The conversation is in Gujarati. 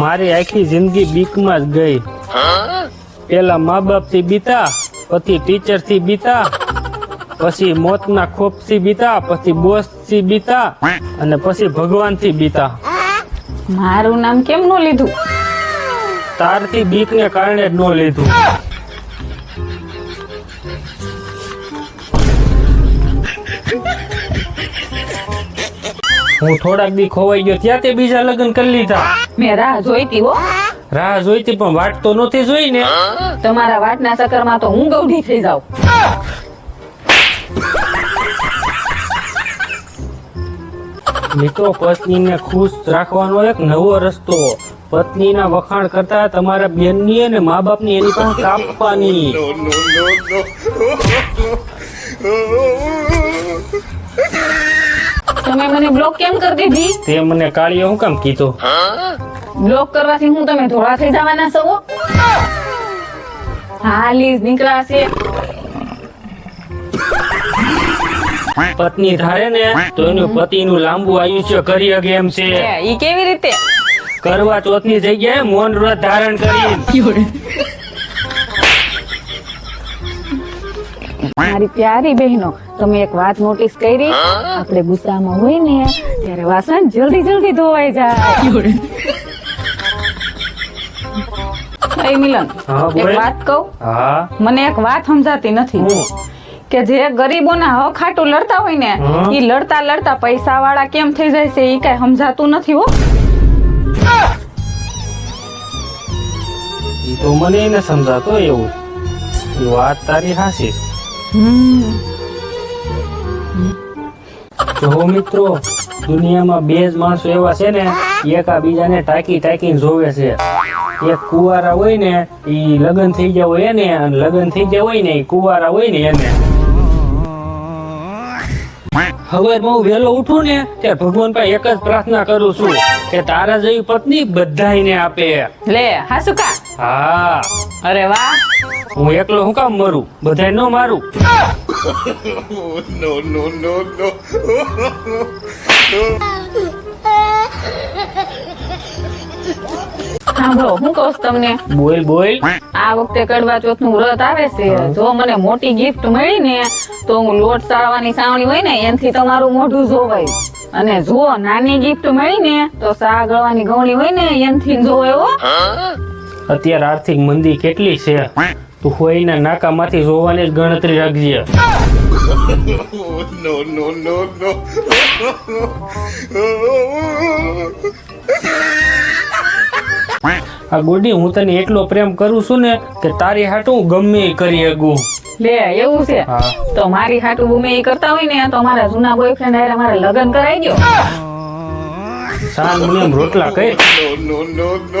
મારી આખી જિંદગી બીકમાં જ ગઈ. પેલા મા બાપથી બીતા પછી ટીચરથી બીતા પછી મોતના ખોફથી બીતા પછી બોસથી બીતા અને પછી ભગવાનથી બીતા. મારું નામ કેમ નો લીધું? તારથી બીક ને કારણે જ ન લીધું. હું થોડાક દી ખોવાઈ ગયો ત્યાં તે બીજા લગ્ન કરી લીધા મેં રાહ જોઈતી હો રાહ જોઈતી પણ વાટ તો નથી જોઈ ને તમારા વાટના ચક્કરમાં તો હું ગૌડી થઈ જાઉં મિત્રો પત્નીને ખુશ રાખવાનો એક નવો રસ્તો પત્નીના વખાણ કરતા તમારા બેનની અને મા બાપની એની પણ કાપવાની તમે મને બ્લોક કેમ કરી દીધી? તે મને કાળીએ હું કામ કીધું? બ્લોક કરવાથી હું તમે ધોળા થઈ જવાના છો? હાલી નીકળાશે. પત્ની ધારે ને તો એનું પતિનું લાંબુ આયુષ્ય કરી શકે એમ છે. ઈ કેવી રીતે? કરવા ચોથની જગ્યાએ મૌન વ્રત ધારણ કરી મારી પ્યારી બહેનો તમે એક વાત નોટિસ કરી? આપણે ગુસ્સામાં હોય ને ત્યારે વાસણ જલ્દી જલ્દી ધોવાઈ જાય. મિલન એક વાત કહું? મને એક વાત સમજાતી નથી. કે જે ગરીબોના હક ખાટું લડતા હોય ને એ લડતા લડતા પૈસા વાળા કેમ થઈ જાય છે ઈ કઈ સમજાતું નથી હો. તો મને એને સમજાતો એવું. વાત તારી હાસી જો મિત્રો, દુનિયામાં બે જ માણસો એવા છે ને એકા બીજાને ટાંકી ટાંકીને જોવે છે. એક કુવારા હોય ને એ લગ્ન થઈ ગયા હોય એને, અને લગ્ન થઈ ગયા હોય ને એ કુવારા હોય ને એને. હવે હું વહેલો ઉઠું ને ત્યારે ભગવાન પાસે એક જ પ્રાર્થના કરું છું કે તારા જેવી પત્ની બધાને આપે. લે હાસુકા હા. અરે વાહ. હું એકલો હું કામ મરું? બધાય નો મારું? નો નો નો no. સાંભળો હું કહું તમને. બોલ બોલ. આ વખતે કડવા ચોથનું વ્રત આવે છે. જો મને મોટી ગિફ્ટ મળી ને તો હું લોટ સાળવાની સાવણી હોય ને એનાથી તમારું મોઢું જોવાય અને જો નાની ગિફ્ટ મળી ને તો સા ગળવાની ગવણી હોય ને એનાથી જોવાય હો. અત્યારે આર્થિક મંદી કેટલી છે? તું હોઈના નાકામાંથી જોવાની જ ગણતરી રાખજે. નો નો નો no. આ ગોડી હું તને એટલો પ્રેમ કરું છું ને કે તારી હાટું હું ગમે કરી શકું. લે એવું છે? તો મારી હાટું ગમે એ કરતા હોય ને તો મારા જૂના બોયફ્રેન્ડ હારે મારે લગ્ન કરાઈ ગયો સાંજ મને રોટલા no.